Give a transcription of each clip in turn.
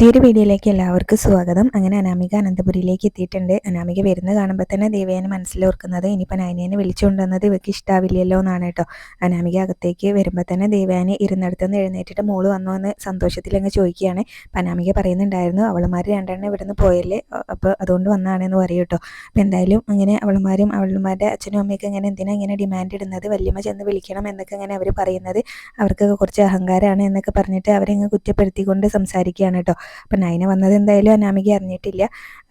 പുതിയൊരു വീഡിയോയിലേക്ക് എല്ലാവർക്കും സ്വാഗതം. അങ്ങനെ അനാമിക അനന്തപുരിയിലേക്ക് എത്തിയിട്ടുണ്ട്. അനാമിക വരുന്ന കാണുമ്പോൾ തന്നെ ദേവേനെ മനസ്സിലോർക്കുന്നത് ഇനിയിപ്പോൾ നൈനേനെ വിളിച്ചുകൊണ്ടുവന്നത് ഇവയ്ക്ക് ഇഷ്ടാവില്ലല്ലോ എന്നാണ് കേട്ടോ. അനാമിക അകത്തേക്ക് വരുമ്പോൾ തന്നെ ദേവയാനി ഇരുന്നിടത്തുനിന്ന് എഴുന്നേറ്റിട്ട് മോൾ വന്നോ എന്ന് സന്തോഷത്തിൽ അങ്ങ് ചോദിക്കുകയാണ്. അപ്പം അനാമിക പറയുന്നുണ്ടായിരുന്നു അവളുമാർ രണ്ടെണ്ണം ഇവിടെ നിന്ന് പോയല്ലേ? അപ്പോൾ അതുകൊണ്ട് വന്നാണെന്ന് പറയും കേട്ടോ. അപ്പം എന്തായാലും അങ്ങനെ അവളുമാരും അവളുമാരുടെ അച്ഛനും അമ്മയൊക്കെ ഇങ്ങനെ എന്തിനാ ഇങ്ങനെ ഡിമാൻഡ് ഇടുന്നത്? വല്യമ്മ ചെന്ന് വിളിക്കണം എന്നൊക്കെ അങ്ങനെ അവർ പറയുന്നത്. അവർക്കൊക്കെ കുറച്ച് അഹങ്കാരമാണ് എന്നൊക്കെ പറഞ്ഞിട്ട് അവരെ അങ്ങ് കുറ്റപ്പെടുത്തിക്കൊണ്ട് സംസാരിക്കുകയാണ് കേട്ടോ. അപ്പം നയന വന്നത് എന്തായാലും അനാമിക അറിഞ്ഞിട്ടില്ല.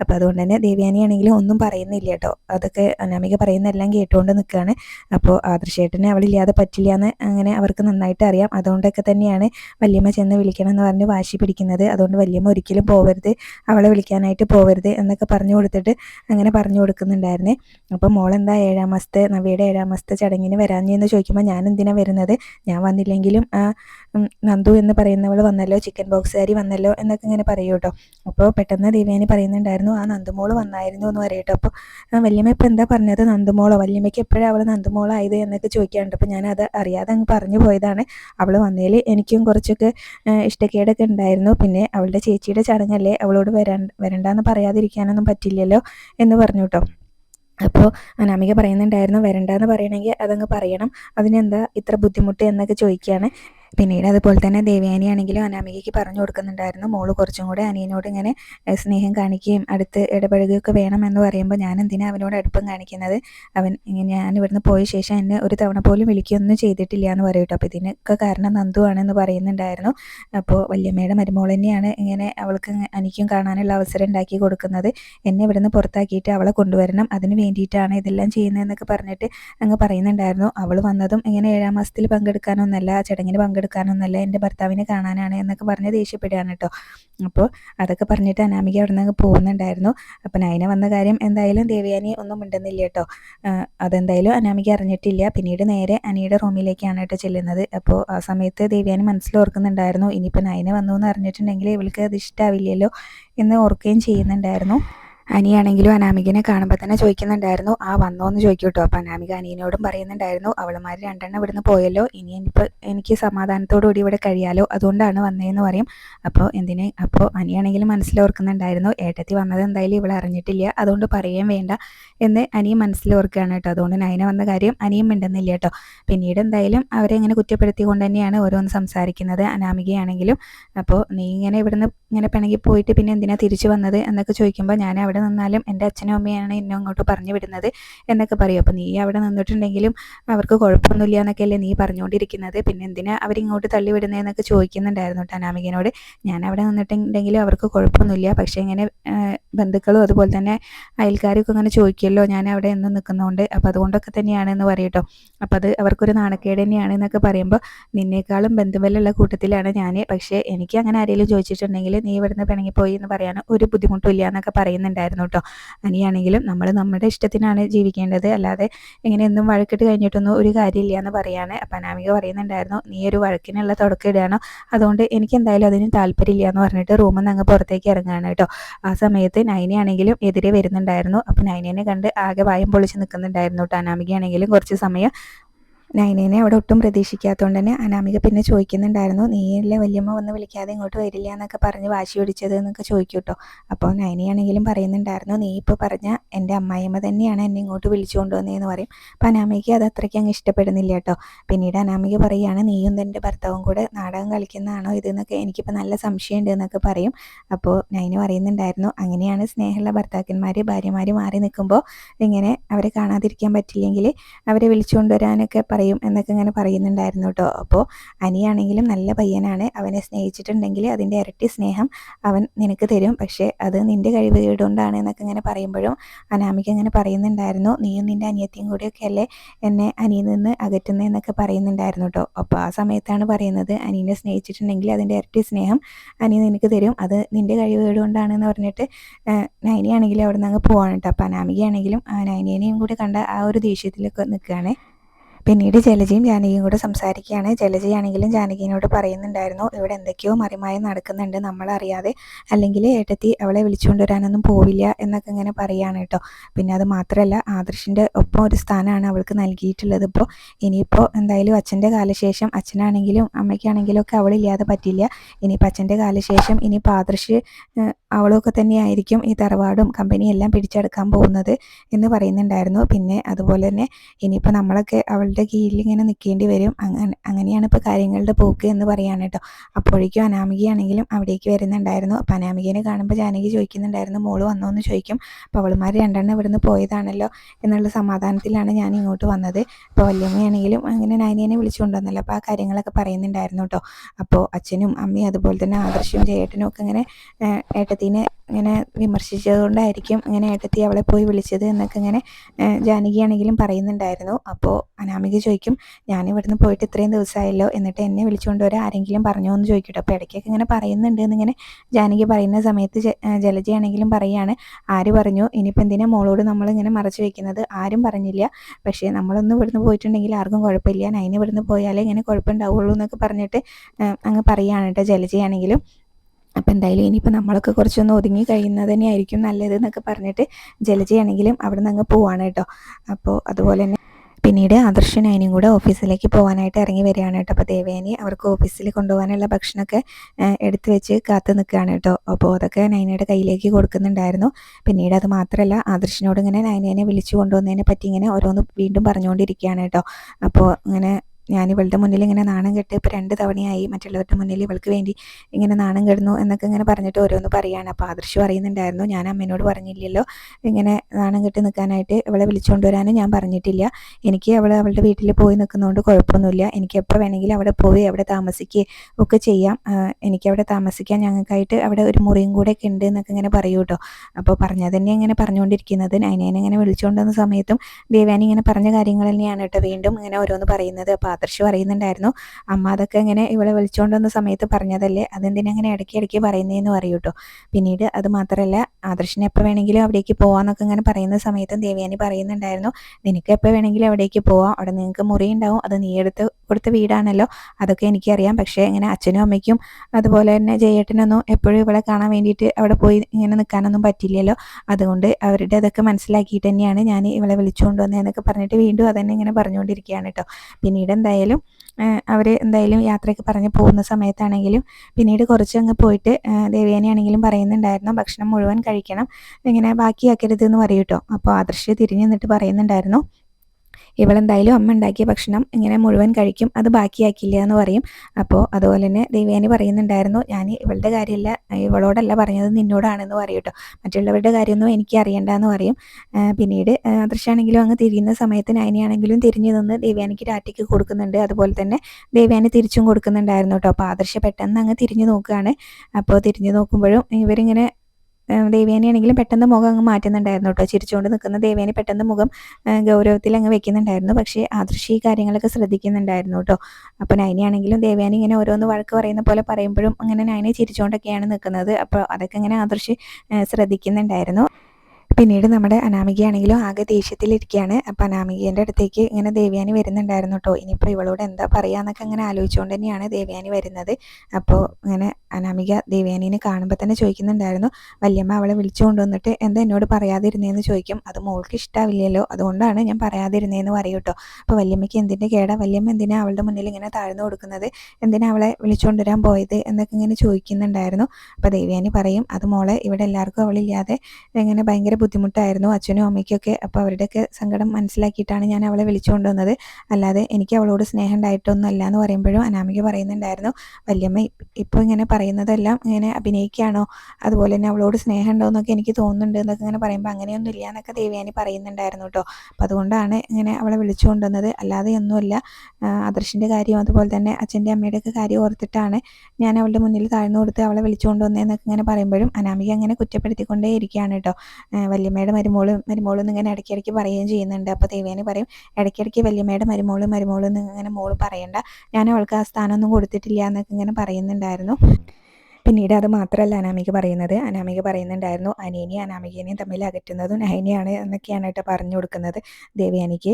അപ്പം അതുകൊണ്ട് തന്നെ ദേവ്യാനിയാണെങ്കിലും ഒന്നും പറയുന്നില്ല കേട്ടോ. അതൊക്കെ അനാമിക പറയുന്നതെല്ലാം കേട്ടുകൊണ്ട് നിൽക്കുകയാണ് അപ്പോൾ ആദർശേട്ടനെ അവളില്ലാതെ പറ്റില്ല എന്ന് അങ്ങനെ അവർക്ക് നന്നായിട്ട് അറിയാം. അതുകൊണ്ടൊക്കെ തന്നെയാണ് വല്യമ്മ ചെന്ന് വിളിക്കണം എന്ന് പറഞ്ഞ് വാശി പിടിക്കുന്നത്. അതുകൊണ്ട് വല്യമ്മ ഒരിക്കലും പോവരുത്. അവളെ വിളിക്കാനായിട്ട് പോവരുത് എന്നൊക്കെ പറഞ്ഞു കൊടുത്തിട്ട് അങ്ങനെ പറഞ്ഞു കൊടുക്കുന്നുണ്ടായിരുന്നേ. അപ്പോൾ മോളെന്താ ഏഴാം മാസത്തെ നവിയുടെ ഏഴാം മാസത്തെ ചടങ്ങിന് വരാഞ്ഞെന്ന് ചോദിക്കുമ്പോൾ ഞാൻ എന്തിനാണ് വരുന്നത്? ഞാൻ വന്നില്ലെങ്കിലും നന്ദു എന്ന് പറയുന്നവൾ വന്നല്ലോ. ചിക്കൻ ബോക്സുകാരി വന്നല്ലോ എന്നൊക്കെ ഇങ്ങനെ പറയൂ കേട്ടോ അപ്പോൾ പെട്ടെന്ന് ദേവയാനി പറയുന്നുണ്ടായിരുന്നു ആ നന്ദുമോൾ വന്നായിരുന്നു എന്ന് പറയട്ടോ അപ്പോൾ വല്യമ്മ ഇപ്പം എന്താ പറഞ്ഞത്? നന്ദുമോളോ? വല്യമ്മയ്ക്ക് എപ്പോഴും അവൾ നന്ദുമോളായത് എന്നൊക്കെ ചോദിക്കാറുണ്ട്. അപ്പോൾ ഞാനത് അറിയാതെ അങ്ങ് പറഞ്ഞു പോയതാണ്. അവൾ വന്നതിൽ എനിക്കും കുറച്ചൊക്കെ ഇഷ്ടക്കേടൊക്കെ ഉണ്ടായിരുന്നു. പിന്നെ അവളുടെ ചേച്ചിയുടെ ചടങ്ങല്ലേ അവളോട് വരാൻ വരണ്ടെന്ന് പറയാതിരിക്കാനൊന്നും പറ്റില്ലല്ലോ എന്ന് പറഞ്ഞു കേട്ടോ അപ്പോൾ അനാമിക പറയുന്നുണ്ടായിരുന്നു വരണ്ടെന്ന് പറയണമെങ്കിൽ അതങ്ങ് പറയണം. അതിനെന്താ ഇത്ര ബുദ്ധിമുട്ട്? എന്നൊക്കെ ചോദിക്കുകയാണ് പിന്നീട് അതുപോലെ തന്നെ ദേവയാനി ആണെങ്കിലും അനാമികയ്ക്ക് പറഞ്ഞു കൊടുക്കുന്നുണ്ടായിരുന്നു മോൾ കുറച്ചും കൂടെ അനിയനോട് ഇങ്ങനെ സ്നേഹം കാണിക്കുകയും അടുത്ത് ഇടപഴകുകയൊക്കെ എന്ന് പറയുമ്പോൾ ഞാൻ എന്തിനാ അവനോട് അടുപ്പം കാണിക്കുന്നത്? അവൻ ഞാൻ ഇവിടുന്ന് പോയ ശേഷം എന്നെ ഒരു തവണ പോലും വിളിക്കുകയൊന്നും ചെയ്തിട്ടില്ല എന്ന് പറയട്ടോ അപ്പോൾ ഇതിനൊക്കെ കാരണം നന്ദു ആണെന്ന് പറയുന്നുണ്ടായിരുന്നു. അപ്പോൾ വല്യമ്മയുടെ മരുമോൾ തന്നെയാണ് ഇങ്ങനെ അവൾക്ക് എനിക്കും കാണാനുള്ള അവസരം ഉണ്ടാക്കി കൊടുക്കുന്നത്. എന്നെ ഇവിടുന്ന് പുറത്താക്കിയിട്ട് അവളെ കൊണ്ടുവരണം. അതിന് വേണ്ടിയിട്ടാണ് ഇതെല്ലാം ചെയ്യുന്നതെന്നൊക്കെ പറഞ്ഞിട്ട് അങ്ങ് പറയുന്നുണ്ടായിരുന്നു. അവൾ വന്നതും ഇങ്ങനെ ഏഴാം മാസത്തിൽ പങ്കെടുക്കാനൊന്നല്ല ചടങ്ങിന് പങ്കെടുക്കാൻ പങ്കെടുക്കാനൊന്നുമല്ല എന്റെ ഭർത്താവിനെ കാണാനാണ് എന്നൊക്കെ പറഞ്ഞ് ദേഷ്യപ്പെടുകയാണ് കേട്ടോ. അപ്പോൾ അതൊക്കെ പറഞ്ഞിട്ട് അനാമിക അവിടെ നിന്ന് പോകുന്നുണ്ടായിരുന്നു. അപ്പം നയന വന്ന കാര്യം എന്തായാലും ദേവയാനി ഒന്നും മിണ്ടുന്നില്ല കേട്ടോ. അതെന്തായാലും അനാമിക അറിഞ്ഞിട്ടില്ല. പിന്നീട് നേരെ അനിയുടെ റൂമിലേക്കാണ് കേട്ടോ ചെല്ലുന്നത്. അപ്പോൾ ആ സമയത്ത് ദേവയാനി മനസ്സിലോർക്കുന്നുണ്ടായിരുന്നു ഇനിയിപ്പോൾ നയന വന്നു എന്ന് അറിഞ്ഞിട്ടുണ്ടെങ്കിൽ ഇവൾക്ക് അത് ഇഷ്ടാവില്ലല്ലോ എന്ന് ഓർക്കുകയും ചെയ്യുന്നുണ്ടായിരുന്നു. അനിയാണെങ്കിലും അനാമികനെ കാണുമ്പോൾ തന്നെ ചോദിക്കുന്നുണ്ടായിരുന്നു ആ വന്നോ എന്ന് ചോദിക്കും കേട്ടോ അപ്പോൾ അനാമിക അനിയനോടും പറയുന്നുണ്ടായിരുന്നു അവളുമാർ രണ്ടെണ്ണം ഇവിടുന്ന് പോയല്ലോ ഇനി ഇനിയിപ്പോൾ എനിക്ക് സമാധാനത്തോടുകൂടി ഇവിടെ കഴിയാലോ അതുകൊണ്ടാണ് വന്നതെന്ന് പറയും. അപ്പോൾ എന്തിനെ അപ്പോൾ അനിയാണെങ്കിലും മനസ്സിലോർക്കുന്നുണ്ടായിരുന്നു ഏട്ടത്തി വന്നത് എന്തായാലും ഇവിടെ അറിഞ്ഞിട്ടില്ല അതുകൊണ്ട് പറയുകയും വേണ്ട എന്ന് അനിയും മനസ്സിലോർക്കുകയാണ് കേട്ടോ. അതുകൊണ്ട് നയന വന്ന കാര്യം അനിയും മിണ്ടുന്നില്ല കേട്ടോ. പിന്നീട് എന്തായാലും അവരെ ഇങ്ങനെ കുറ്റപ്പെടുത്തിക്കൊണ്ട് തന്നെയാണ് ഓരോന്ന് സംസാരിക്കുന്നത് അനാമികയാണെങ്കിലും. അപ്പോൾ നീ ഇങ്ങനെ ഇവിടുന്ന് ഇങ്ങനെ പിണങ്ങി പോയിട്ട് പിന്നെ എന്തിനാ തിരിച്ചു വന്നത്? എന്നൊക്കെ ചോദിക്കുമ്പോൾ ഞാൻ അവിടെ നിന്നാലും എന്റെ അച്ഛനും അമ്മയാണ് എന്നെ അങ്ങോട്ട് പറഞ്ഞു വിടുന്നത് എന്നൊക്കെ പറയും. അപ്പോൾ നീ അവിടെ നിന്നിട്ടുണ്ടെങ്കിലും അവർക്ക് കുഴപ്പമൊന്നുമില്ല എന്നൊക്കെ അല്ലേ നീ പറഞ്ഞുകൊണ്ടിരിക്കുന്നത്. പിന്നെ എന്തിനാ അവരിങ്ങോട്ട് തള്ളി വിടുന്നതെന്നൊക്കെ ചോദിക്കുന്നുണ്ടായിരുന്നു അനാമികനോട്. ഞാൻ അവിടെ നിന്നിട്ടുണ്ടെങ്കിലും അവർക്ക് കുഴപ്പമൊന്നുമില്ല. പക്ഷേ ഇങ്ങനെ ബന്ധുക്കളും അതുപോലെ തന്നെ അയൽക്കാരൊക്കെ അങ്ങനെ ചോദിക്കുമല്ലോ ഞാൻ അവിടെ എന്നും നിൽക്കുന്നതുകൊണ്ട് അപ്പോൾ അതുകൊണ്ടൊക്കെ തന്നെയാണെന്ന് പറയട്ടോ അപ്പോൾ അത് അവർക്കൊരു നാണക്കേട് തന്നെയാണ് എന്നൊക്കെ പറയുമ്പോൾ നിന്നേക്കാളും ബന്ധുബലമുള്ള കൂട്ടത്തിലാണ് ഞാൻ. പക്ഷേ എനിക്ക് അങ്ങനെ ആരെങ്കിലും ചോദിച്ചിട്ടുണ്ടെങ്കിൽ നീ ഇവിടുന്ന് പിണങ്ങിപ്പോയി എന്ന് പറയാൻ ഒരു ബുദ്ധിമുട്ടും ഇല്ല എന്നൊക്കെ പറയുന്നുണ്ടായിരുന്നു. കേട്ടോ അനിയാണെങ്കിലും നമ്മൾ നമ്മുടെ ഇഷ്ടത്തിനാണ് ജീവിക്കേണ്ടത്. അല്ലാതെ ഇങ്ങനെ എന്നും വഴക്കിട്ട് കഴിഞ്ഞിട്ടൊന്നും ഒരു കാര്യമില്ല എന്ന് പറയാണ്. അപ്പം അനാമിക പറയുന്നുണ്ടായിരുന്നു നീ ഒരു വഴക്കിനുള്ള തുടക്കം ഇടുകയാണോ അതുകൊണ്ട് എനിക്ക് എന്തായാലും അതിന് താല്പര്യമില്ല എന്ന് പറഞ്ഞിട്ട് റൂമിൽ നിന്ന് അങ്ങ് പുറത്തേക്ക് ഇറങ്ങുകയാണ് കേട്ടോ ആ സമയത്ത് നൈനയാണെങ്കിലും എതിരെ വരുന്നുണ്ടായിരുന്നു. അപ്പം നൈനേനെ കണ്ട് ആകെ വായം പൊളിച്ച് നിൽക്കുന്നുണ്ടായിരുന്നു കേട്ടോ അനാമികയാണെങ്കിലും കുറച്ച് സമയം. നൈനേനെ അവിടെ ഒട്ടും പ്രതീക്ഷിക്കാത്തതുകൊണ്ട് തന്നെ അനാമിക പിന്നെ ചോദിക്കുന്നുണ്ടായിരുന്നു നീയല്ലേ വല്യമ്മ വന്ന് വിളിക്കാതെ ഇങ്ങോട്ട് വരില്ല എന്നൊക്കെ പറഞ്ഞ് വാശി പിടിച്ചത് എന്നൊക്കെ ചോദിക്കും കേട്ടോ അപ്പോൾ നൈനയാണെങ്കിലും പറയുന്നുണ്ടായിരുന്നു നീ ഇപ്പോൾ പറഞ്ഞ എന്റെ അമ്മായിമ്മ തന്നെയാണ് എന്നെ ഇങ്ങോട്ട് വിളിച്ചു കൊണ്ടുവന്നതെന്ന് പറയും. അപ്പോൾ അനാമിക അത് അത്രയ്ക്ക് അങ്ങ് ഇഷ്ടപ്പെടുന്നില്ല കേട്ടോ. പിന്നീട് അനാമിക പറയുകയാണ് നീയും എന്റെ ഭർത്താവും കൂടെ നാടകം കളിക്കുന്നതാണോ ഇതെന്നൊക്കെ എനിക്കിപ്പോൾ നല്ല സംശയമുണ്ട് എന്നൊക്കെ പറയും. അപ്പോൾ നൈന പറയുന്നുണ്ടായിരുന്നു അങ്ങനെയാണ് സ്നേഹമുള്ള ഭർത്താക്കന്മാർ ഭാര്യമാർ മാറി നിൽക്കുമ്പോൾ ഇങ്ങനെ അവരെ കാണാതിരിക്കാൻ പറ്റില്ലെങ്കിൽ അവരെ വിളിച്ചുകൊണ്ടുവരാനൊക്കെ പറയും എന്നൊക്കെ ഇങ്ങനെ പറയുന്നുണ്ടായിരുന്നു കേട്ടോ. അപ്പോൾ അനിയാണെങ്കിലും നല്ല പയ്യനാണ്. അവനെ സ്നേഹിച്ചിട്ടുണ്ടെങ്കിൽ അതിന്റെ ഇരട്ടി സ്നേഹം അവൻ നിനക്ക് തരും. പക്ഷേ അത് നിന്റെ കഴിവ് കേടുകൊണ്ടാണ് എന്നൊക്കെ ഇങ്ങനെ പറയുമ്പോഴും അനാമിക ഇങ്ങനെ പറയുന്നുണ്ടായിരുന്നു. നീയും നിന്റെ അനിയത്തിയും കൂടിയൊക്കെ അല്ലേ എന്നെ അനിയിൽ നിന്ന് അകറ്റുന്നതെന്നൊക്കെ പറയുന്നുണ്ടായിരുന്നു കേട്ടോ. അപ്പോൾ ആ സമയത്താണ് പറയുന്നത് അനീനെ സ്നേഹിച്ചിട്ടുണ്ടെങ്കിൽ അതിന്റെ ഇരട്ടി സ്നേഹം അനി നിനക്ക് തരും. അത് നിന്റെ കേടുകൊണ്ടാണെന്ന് പറഞ്ഞിട്ട് നൈനിയാണെങ്കിലും അവിടെ നിന്ന് അങ്ങ് പോവാണ് കേട്ടോ. അപ്പോൾ അനാമികയാണെങ്കിലും നൈനിയനെയും കൂടി കണ്ട ആ ഒരു ദേഷ്യത്തിലൊക്കെ നിൽക്കുകയാണ്. പിന്നീട് ജലജയും ജാനകിയും കൂടെ സംസാരിക്കുകയാണ്. ജലജയാണെങ്കിലും ജാനകിനോട് പറയുന്നുണ്ടായിരുന്നു ഇവിടെ എന്തൊക്കെയോ മറിമായി നടക്കുന്നുണ്ട്. നമ്മളറിയാതെ അല്ലെങ്കിൽ ഏട്ടത്തി അവളെ വിളിച്ചുകൊണ്ടുവരാനൊന്നും പോവില്ല എന്നൊക്കെ ഇങ്ങനെ പറയുകയാണ് കേട്ടോ. പിന്നെ അത് മാത്രമല്ല ആദർശിന്റെ ഒപ്പം ഒരു സ്ഥാനമാണ് അവൾക്ക് നൽകിയിട്ടുള്ളത് ഇപ്പോൾ. ഇനിയിപ്പോൾ എന്തായാലും അച്ഛന്റെ കാലശേഷം അച്ഛനാണെങ്കിലും അമ്മയ്ക്കാണെങ്കിലും ഒക്കെ അവളില്ലാതെ പറ്റില്ല. ഇനിയിപ്പോൾ അച്ഛന്റെ കാലശേഷം ഇനിയിപ്പോൾ ആദർശ് അവളൊക്കെ തന്നെയായിരിക്കും ഈ തറവാടും കമ്പനിയും എല്ലാം പിടിച്ചെടുക്കാൻ പോകുന്നത് എന്ന് പറയുന്നുണ്ടായിരുന്നു. പിന്നെ അതുപോലെ തന്നെ ഇനിയിപ്പോൾ നമ്മളൊക്കെ അവളുടെ കീഴിൽ ഇങ്ങനെ നിൽക്കേണ്ടി വരും. അങ്ങനെ അങ്ങനെയാണ് ഇപ്പോൾ കാര്യങ്ങളുടെ പോക്ക് എന്ന് പറയാണ് കേട്ടോ. അപ്പോഴേക്കും അനാമികയാണെങ്കിലും അവിടേക്ക് വരുന്നുണ്ടായിരുന്നു. അപ്പോൾ അനാമികനെ കാണുമ്പോൾ ജാനകി ചോദിക്കുന്നുണ്ടായിരുന്നു മോൾ വന്നോ എന്ന് ചോദിക്കും. അപ്പോൾ അവളുമാർ രണ്ടെണ്ണം ഇവിടുന്ന് പോയതാണല്ലോ എന്നുള്ള സമാധാനത്തിലാണ് ഞാൻ ഇങ്ങോട്ട് വന്നത്. അപ്പോൾ വല്യമ്മയാണെങ്കിലും അങ്ങനെ നൈനേനെ വിളിച്ചുകൊണ്ടുവന്നല്ലോ അപ്പോൾ ആ കാര്യങ്ങളൊക്കെ പറയുന്നുണ്ടായിരുന്നു കേട്ടോ. അപ്പോൾ അച്ഛനും അമ്മയും അതുപോലെ തന്നെ ആദർശവും ജയേട്ടനും ഒക്കെ ഇങ്ങനെ ഏട്ടത്തിനെ ഇങ്ങനെ വിമർശിച്ചതുകൊണ്ടായിരിക്കും ഇങ്ങനെ ഏട്ടത്തി അവളെ പോയി വിളിച്ചത് എന്നൊക്കെ ഇങ്ങനെ ജാനകിയാണെങ്കിലും പറയുന്നുണ്ടായിരുന്നു. അപ്പോൾ അനാമിക ചോദിക്കും ഞാൻ ഇവിടുന്ന് പോയിട്ട് ഇത്രയും ദിവസമായല്ലോ എന്നിട്ട് എന്നെ വിളിച്ചുകൊണ്ട് വരാൻ ആരെങ്കിലും പറഞ്ഞോ എന്ന് ചോദിക്കട്ടോ. അപ്പോൾ ഇടയ്ക്കൊക്കെ ഇങ്ങനെ പറയുന്നുണ്ട് എന്നിങ്ങനെ ജാനകി പറയുന്ന സമയത്ത് ജലജയാണെങ്കിലും പറയാണ് ആര് പറഞ്ഞു? ഇനിയിപ്പോൾ എന്തിനാ മോളോട് നമ്മളിങ്ങനെ മറച്ചു വെക്കുന്നത്? ആരും പറഞ്ഞില്ല. പക്ഷേ നമ്മളൊന്നും ഇവിടുന്ന് പോയിട്ടുണ്ടെങ്കിൽ ആർക്കും കുഴപ്പമില്ല. നൈന് ഇവിടുന്ന് പോയാലേ ഇങ്ങനെ കുഴപ്പമുണ്ടാവുള്ളൂ എന്നൊക്കെ പറഞ്ഞിട്ട് അങ്ങ് പറയുകയാണ് കേട്ടോ ജലജയാണെങ്കിലും അപ്പോൾ എന്തായാലും ഇനിയിപ്പോൾ നമ്മളൊക്കെ കുറച്ചൊന്ന് ഒതുങ്ങി കഴിയുന്നത് തന്നെയായിരിക്കും നല്ലത് എന്നൊക്കെ പറഞ്ഞിട്ട് ജലജയാണെങ്കിലും അവിടെ നിന്ന് അങ്ങ് പോവാണ് കേട്ടോ. അപ്പോൾ അതുപോലെ തന്നെ പിന്നീട് ആദർശൻ അതിനും കൂടെ ഓഫീസിലേക്ക് പോകാനായിട്ട് ഇറങ്ങി വരികയാണ് കേട്ടോ. അപ്പോൾ ദേവേനി അവർക്ക് ഓഫീസിൽ കൊണ്ടുപോകാനുള്ള ഭക്ഷണമൊക്കെ എടുത്തു വെച്ച് കാത്തു നിൽക്കുകയാണ് കേട്ടോ. അപ്പോൾ അതൊക്കെ നൈനയുടെ കയ്യിലേക്ക് കൊടുക്കുന്നുണ്ടായിരുന്നു. പിന്നീട് അത് മാത്രമല്ല ആദർശനോട് ഇങ്ങനെ നൈനേനെ വിളിച്ചു കൊണ്ടുവന്നതിനെ പറ്റി ഇങ്ങനെ ഓരോന്ന് വീണ്ടും പറഞ്ഞുകൊണ്ടിരിക്കുകയാണ് കേട്ടോ. അപ്പോൾ ഇങ്ങനെ ഞാൻ ഇവളുടെ മുന്നിൽ ഇങ്ങനെ നാണം കെട്ട് ഇപ്പോൾ രണ്ട് തവണയായി മറ്റുള്ളവരുടെ മുന്നിൽ ഇവൾക്ക് വേണ്ടി ഇങ്ങനെ നാണം കെടുന്നു എന്നൊക്കെ ഇങ്ങനെ പറഞ്ഞിട്ട് ഓരോന്ന് പറയുകയാണ് അപ്പോൾ ആദർശ് പറയുന്നുണ്ടായിരുന്നു ഞാൻ അമ്മേനോട് പറഞ്ഞില്ലല്ലോ. ഇങ്ങനെ നാണം കെട്ട് നിൽക്കാനായിട്ട് ഇവളെ വിളിച്ചുകൊണ്ട് വരാനും ഞാൻ പറഞ്ഞിട്ടില്ല. എനിക്ക് അവൾ അവളുടെ വീട്ടിൽ പോയി നിൽക്കുന്നതുകൊണ്ട് കുഴപ്പമൊന്നുമില്ല. എനിക്ക് എപ്പോൾ വേണമെങ്കിലും അവിടെ പോയി അവിടെ താമസിക്കുക ഒക്കെ ചെയ്യാം. എനിക്ക് അവിടെ താമസിക്കാൻ ഞങ്ങൾക്കായിട്ട് അവിടെ ഒരു മുറിയും കൂടെ ഒക്കെ ഉണ്ട് എന്നൊക്കെ ഇങ്ങനെ പറയൂ കേട്ടോ. അപ്പോൾ പറഞ്ഞത് തന്നെ ഇങ്ങനെ പറഞ്ഞുകൊണ്ടിരിക്കുന്നത്. നൈനേനെ ഇങ്ങനെ വിളിച്ചുകൊണ്ടുവന്ന സമയത്തും ദേവാനി ഇങ്ങനെ പറഞ്ഞ കാര്യങ്ങൾ തന്നെയാണ് കേട്ടോ വീണ്ടും ഇങ്ങനെ ഓരോന്ന് പറയുന്നത്. അപ്പോൾ ആദർശ് പറയുന്നുണ്ടായിരുന്നു. അമ്മ അതൊക്കെ ഇങ്ങനെ ഇവളെ വിളിച്ചുകൊണ്ട് വന്ന സമയത്ത് പറഞ്ഞതല്ലേ? അതെന്തിനങ്ങനെ ഇടയ്ക്ക് ഇടയ്ക്ക് പറയുന്നതെന്ന് പറയൂ കേട്ടോ പിന്നീട് അത് മാത്രമല്ല ആദർശിനെ എപ്പോൾ വേണമെങ്കിലും അവിടേക്ക് പോകാമെന്നൊക്കെ ഇങ്ങനെ പറയുന്ന സമയത്തും ദേവയാനി പറയുന്നുണ്ടായിരുന്നു. നിനക്ക് എപ്പോൾ വേണമെങ്കിലും അവിടേക്ക് പോവാം. അവിടെ നിങ്ങൾക്ക് മുറി ഉണ്ടാവും അത് നീ എടുത്ത് കൊടുത്ത വീടാണല്ലോ. അതൊക്കെ എനിക്കറിയാം. പക്ഷേ ഇങ്ങനെ അച്ഛനും അമ്മയ്ക്കും അതുപോലെ തന്നെ ജയേട്ടനൊന്നും എപ്പോഴും ഇവിടെ കാണാൻ വേണ്ടിയിട്ട് അവിടെ പോയി ഇങ്ങനെ നിൽക്കാനൊന്നും പറ്റില്ലല്ലോ. അതുകൊണ്ട് അവരുടെ അതൊക്കെ മനസ്സിലാക്കിയിട്ട് തന്നെയാണ് ഞാൻ ഇവളെ വിളിച്ചുകൊണ്ട് വന്നതെന്നൊക്കെ പറഞ്ഞിട്ട് വീണ്ടും അതന്നെ ഇങ്ങനെ പറഞ്ഞുകൊണ്ടിരിക്കുകയാണ് കേട്ടോ പിന്നീട് അവർ എന്തായാലും യാത്രയ്ക്ക് പറഞ്ഞ് പോകുന്ന സമയത്താണെങ്കിലും പിന്നീട് കുറച്ച് അങ്ങ് പോയിട്ട് ദേവയാനിയാണെങ്കിലും പറയുന്നുണ്ടായിരുന്നു ഭക്ഷണം മുഴുവൻ കഴിക്കണം ഇങ്ങനെ ബാക്കിയാക്കരുത് എന്ന് പറയും കേട്ടോ. അപ്പോൾ ആദർശ് തിരിഞ്ഞു നിന്നിട്ട് പറയുന്നുണ്ടായിരുന്നു. ഇവളെന്തായാലും അമ്മ ഉണ്ടാക്കിയ ഭക്ഷണം ഇങ്ങനെ മുഴുവൻ കഴിക്കും അത് ബാക്കിയാക്കില്ല എന്ന് പറയും. അപ്പോൾ അതുപോലെ തന്നെ ദേവയാനി പറയുന്നുണ്ടായിരുന്നു ഞാൻ ഇവളുടെ കാര്യമല്ല ഇവളോടല്ല പറഞ്ഞത് നിന്നോടാണെന്ന് പറയും കേട്ടോ. മറ്റുള്ളവരുടെ കാര്യമൊന്നും എനിക്ക് അറിയണ്ട എന്ന് പറയും. പിന്നീട് ദൃശ്യാണെങ്കിലും അങ്ങ് തിരിയുന്ന സമയത്ത് നയനിയാണെങ്കിലും തിരിഞ്ഞു നിന്ന് ദേവ്യാനിക്ക് ടാറ്റയ്ക്ക് കൊടുക്കുന്നുണ്ട്. അതുപോലെ തന്നെ ദേവ്യാനി തിരിച്ചും കൊടുക്കുന്നുണ്ടായിരുന്നു കേട്ടോ. അപ്പോൾ ആദർശ പെട്ടെന്ന് അങ്ങ് തിരിഞ്ഞു നോക്കുകയാണ്. അപ്പോൾ തിരിഞ്ഞു നോക്കുമ്പോഴും ഇവരിങ്ങനെ ദേവേനയാണെങ്കിലും പെട്ടെന്ന് മുഖം അങ്ങ് മാറ്റുന്നുണ്ടായിരുന്നു കേട്ടോ. ചിരിച്ചുകൊണ്ട് നിൽക്കുന്ന ദേവേനെ പെട്ടെന്ന് മുഖം ഗൗരവത്തിൽ അങ്ങ് വെക്കുന്നുണ്ടായിരുന്നു. പക്ഷേ ആദൃശി കാര്യങ്ങളൊക്കെ ശ്രദ്ധിക്കുന്നുണ്ടായിരുന്നു കേട്ടോ. അപ്പോൾ നൈനയാണെങ്കിലും ദേവേനെ ഇങ്ങനെ ഓരോന്ന് വഴക്ക് പറയുന്ന പോലെ പറയുമ്പോഴും അങ്ങനെ നൈനെ ചിരിച്ചുകൊണ്ടൊക്കെയാണ് നിൽക്കുന്നത്. അപ്പോൾ അതൊക്കെ ഇങ്ങനെ ആദൃശി ശ്രദ്ധിക്കുന്നുണ്ടായിരുന്നു. പിന്നീട് നമ്മുടെ അനാമികയാണെങ്കിലും ആകെ ദേഷ്യത്തിലിരിക്കുകയാണ്. അപ്പം അനാമികേന്റെ അടുത്തേക്ക് ഇങ്ങനെ ദേവ്യാനി വരുന്നുണ്ടായിരുന്നു കേട്ടോ ഇനിയിപ്പോൾ ഇവളോട് എന്താ പറയുക അങ്ങനെ ആലോചിച്ചുകൊണ്ട് തന്നെയാണ് ദേവ്യാനി വരുന്നത്. അപ്പോൾ ഇങ്ങനെ അനാമിക ദേവ്യാനീനെ കാണുമ്പോൾ തന്നെ ചോദിക്കുന്നുണ്ടായിരുന്നു വല്യമ്മ അവളെ വിളിച്ചു കൊണ്ടുവന്നിട്ട് എന്താ എന്നോട് പറയാതിരുന്നതെന്ന് ചോദിക്കും. അത് മോൾക്ക് ഇഷ്ടാവില്ലല്ലോ. അതുകൊണ്ടാണ് ഞാൻ പറയാതിരുന്നതെന്ന് പറയും കേട്ടോ അപ്പോൾ വല്യമ്മയ്ക്ക് എന്തിന്റെ കേടാ? വല്യമ്മ എന്തിനാ അവളുടെ മുന്നിൽ ഇങ്ങനെ താഴ്ന്നു കൊടുക്കുന്നത്? എന്തിനാ അവളെ വിളിച്ചുകൊണ്ടുവരാൻ പോയത്? എന്നൊക്കെ ഇങ്ങനെ ചോദിക്കുന്നുണ്ടായിരുന്നു. അപ്പോൾ ദേവ്യാനി പറയും അത് മോളെ ഇവിടെ എല്ലാവർക്കും അവളില്ലാതെ ഇങ്ങനെ ഭയങ്കര ബുദ്ധിമുട്ടായിരുന്നു അച്ഛനും അമ്മയ്ക്കൊക്കെ. അപ്പോൾ അവരുടെയൊക്കെ സങ്കടം മനസ്സിലാക്കിയിട്ടാണ് ഞാൻ അവളെ വിളിച്ചുകൊണ്ടുവന്നത് അല്ലാതെ എനിക്ക് അവളോട് സ്നേഹം ഉണ്ടായിട്ടൊന്നും അല്ല എന്ന് പറയുമ്പോഴും അനാമിക പറയുന്നുണ്ടായിരുന്നു. വല്യമ്മ ഇപ്പോൾ ഇങ്ങനെ പറയുന്നതെല്ലാം ഇങ്ങനെ അഭിനയിക്കുകയാണോ? അതുപോലെ തന്നെ അവളോട് സ്നേഹം ഉണ്ടോ എന്നൊക്കെ എനിക്ക് തോന്നുന്നുണ്ട് എന്നൊക്കെ ഇങ്ങനെ പറയുമ്പോൾ അങ്ങനെയൊന്നും ഇല്ല എന്നൊക്കെ ദേവ്യാനി പറയുന്നുണ്ടായിരുന്നു കേട്ടോ. അപ്പം അതുകൊണ്ടാണ് ഇങ്ങനെ അവളെ വിളിച്ചുകൊണ്ടുവന്നത് അല്ലാതെ ഒന്നുമില്ല. ആദർശിന്റെ കാര്യം അതുപോലെ തന്നെ അച്ഛന്റെ അമ്മയുടെയൊക്കെ കാര്യം ഓർത്തിട്ടാണ് ഞാൻ അവളുടെ മുന്നിൽ താഴ്ന്നു കൊടുത്ത് അവളെ വിളിച്ചുകൊണ്ടുവന്നതെന്നൊക്കെ ഇങ്ങനെ പറയുമ്പോഴും അനാമിക അങ്ങനെ കുറ്റപ്പെടുത്തിക്കൊണ്ടേ ഇരിക്കുകയാണ് കേട്ടോ വല്യമ്മയുടെ മരുമോൾ മരുമോൾ ഇങ്ങനെ ഇടയ്ക്കിടയ്ക്ക് പറയുകയും ചെയ്യുന്നുണ്ട്. അപ്പോൾ ദേവേനെ പറയും ഇടയ്ക്കിടയ്ക്ക് വല്യമ്മയുടെ മരുമോൾ മരുമോൾ ഇങ്ങനെ മോൾ പറയണ്ട. ഞാൻ അവൾക്ക് ആ സ്ഥാനമൊന്നും കൊടുത്തിട്ടില്ല എന്നൊക്കെ ഇങ്ങനെ പറയുന്നുണ്ടായിരുന്നു. പിന്നീട് അത് മാത്രമല്ല അനാമിക പറയുന്നത്. അനാമിക പറയുന്നുണ്ടായിരുന്നു അനീനെയും അനാമികേനെയും തമ്മിൽ അകറ്റുന്നതും നയനിയാണ് എന്നൊക്കെയാണ് കേട്ടോ പറഞ്ഞു കൊടുക്കുന്നത് ദേവയാനിക്ക്.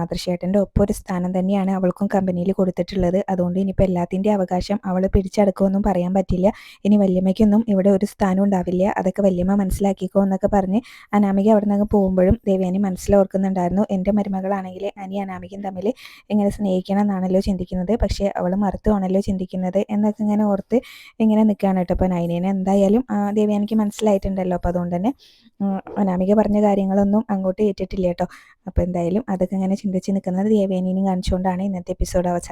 ആദർശേട്ടന്റെ ഒപ്പം ഒരു സ്ഥാനം തന്നെയാണ് അവൾക്കും കമ്പനിയിൽ കൊടുത്തിട്ടുള്ളത്. അതുകൊണ്ട് ഇനിയിപ്പോൾ എല്ലാത്തിന്റെ അവകാശം അവൾ പിടിച്ചടക്കുമെന്നും പറയാൻ പറ്റില്ല. ഇനി വല്യമ്മയ്ക്കൊന്നും ഇവിടെ ഒരു സ്ഥാനം ഉണ്ടാവില്ല. അതൊക്കെ വല്യമ്മ മനസ്സിലാക്കിക്കോ എന്നൊക്കെ പറഞ്ഞ് അനാമിക അവിടെ നിന്ന് പോകുമ്പോഴും ദേവയാനി മനസ്സിലോർക്കുന്നുണ്ടായിരുന്നു എന്റെ മരുമകളാണെങ്കിൽ അനി അനാമികയും തമ്മിൽ എങ്ങനെ സ്നേഹിക്കണം എന്നാണല്ലോ ചിന്തിക്കുന്നത് പക്ഷേ അവൾ മറുത്തുവാണല്ലോ ചിന്തിക്കുന്നത് എന്നൊക്കെ ഇങ്ങനെ ഓർത്ത് ഇങ്ങനെ നിൽക്കുകയാണ് കേട്ടോ അപ്പോൾ നൈനേനെ എന്തായാലും ദേവി എനിക്ക് മനസ്സിലായിട്ടുണ്ടല്ലോ. അപ്പോൾ അതുകൊണ്ട് തന്നെ അനാമിക പറഞ്ഞ കാര്യങ്ങളൊന്നും അങ്ങോട്ട് ഏറ്റിട്ടില്ല കേട്ടോ. അപ്പോൾ എന്തായാലും അതൊക്കെ ഇങ്ങനെ ചിന്തിച്ച് നിൽക്കുന്നത് ദേവയാനിനും കാണിച്ചുകൊണ്ടാണ് ഇന്നത്തെ എപ്പിസോഡ് അവസാനം